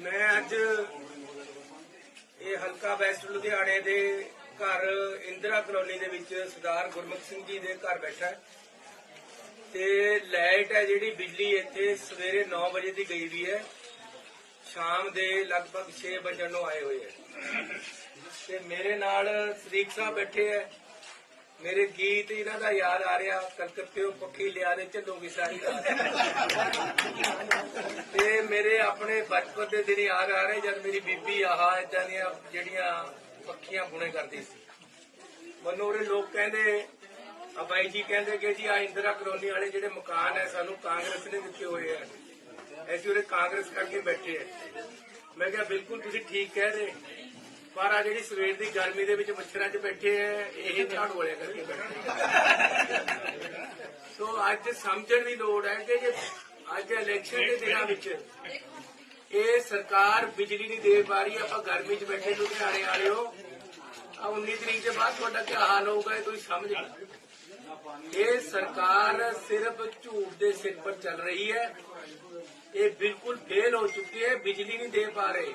ਮੈਂ ਅੱਜ ਇਹ ਹਲਕਾ ਵੈਸਟ ਲੁਧਿਆਣੇ ਦੇ ਘਰ ਇੰਦਰਾ ਕਲੋਨੀ ਦੇ ਵਿੱਚ ਸਰਦਾਰ ਗੁਰਮੁਖ ਸਿੰਘ ਜੀ ਦੇ ਘਰ ਬੈਠਾ ਤੇ ਲਾਈਟ ਹੈ ਜਿਹੜੀ, ਬਿਜਲੀ ਇੱਥੇ ਸਵੇਰੇ 9 ਵਜੇ ਦੀ ਗਈ ਵੀ ਹੈ। ਸ਼ਾਮ ਦੇ ਲਗਭਗ 6 ਵਜੇ ਨੂੰ ਆਏ ਹੋਏ ਹੈ। ਤੇ ਮੇਰੇ ਨਾਲ ਸਰੀਕ ਸਾਹਿਬ ਬੈਠੇ ਹੈ। ਮੇਰੇ ਗੀਤ ਇਹਨਾਂ ਦਾ ਯਾਦ ਆ ਰਿਹਾ ਕਲਕੱਤੇੋਂ ਪੱਖੀ ਲਿਆ ਦੇ ਝੱਲੋਗੀ ਸਾਰੀ ਰਾਤ। ਮੇਰੇ ਆਪਣੇ ਬਚਪਨ ਦੇ ਦਿਨ ਯਾਦ ਆ ਰਹੇ ਜਦ ਮੇਰੀ ਬੀਬੀ ਆਹ ਇਦਾਂ ਦੀਆਂ ਜਿਹੜੀਆਂ ਪੱਖੀਆਂ ਬੁਣੇ ਕਰਦੀ ਸੀ। ਮੈਨੂੰ ਉਹਦੇ ਲੋਕ ਕਹਿੰਦੇ ਆ ਬਾਈ ਜੀ ਕਹਿੰਦੇ ਕਿ ਜੀ ਆ ਇੰਦਰਾ ਕਲੋਨੀ ਵਾਲੇ ਜਿਹੜੇ ਮਕਾਨ ਹੈ ਸਾਨੂੰ ਕਾਂਗਰਸ ਨੇ ਦਿੱਤੇ ਹੋਏ ਆ। ਅਸੀਂ ਉਹਦੇ ਕਾਂਗਰਸ ਕਰਕੇ ਬੈਠੇ ਆ। ਮੈਂ ਕਿਹਾ ਬਿਲਕੁਲ ਤੁਸੀਂ ਠੀਕ ਕਹਿ ਰਹੇ। ਪਰ ਆ ਜਿਹੜੀ ਸਵੇਰ ਦੀ ਗਰਮੀ ਦੇ ਵਿੱਚ ਮੱਛਰਾਂ 'ਚ ਬੈਠੇ ਆ ਇਹ ਝਾੜੂ ਵਾਲਿਆਂ ਕਰਕੇ ਬੈਠੇ। ਸੋ ਅੱਜ ਸਮਝਣ ਦੀ ਲੋੜ ਹੈ ਕਿ ਜੇ ਅੱਜ ਇਲੈਕਸ਼ਨ ਦੇ ਦਿਨਾਂ ਵਿੱਚ ਇਹ ਸਰਕਾਰ ਬਿਜਲੀ ਨਹੀਂ ਦੇ ਪਾ ਰਹੀ ਆਪਾਂ ਗਰਮੀ 'ਚ ਬੈਠੇ ਲੁਧਿਆਣੇ ਵਾਲਿਓ ਆ 19 ਤਰੀਕ ਦੇ ਬਾਅਦ ਤੁਹਾਡਾ ਕੀ ਹਾਲ ਹੋਊਗਾ ਇਹ ਤੁਸੀਂ ਸਮਝ ਲਓ। ਇਹ ਸਰਕਾਰ ਸਿਰਫ ਝੂਠ ਦੇ ਸਿਰ ਪਰ ਚੱਲ ਰਹੀ ਹੈ। ਇਹ ਬਿਲਕੁਲ ਫੇਲ ਹੋ ਚੁੱਕੀ ਹੈ। ਬਿਜਲੀ ਨਹੀਂ ਦੇ ਪਾ ਰਹੇ।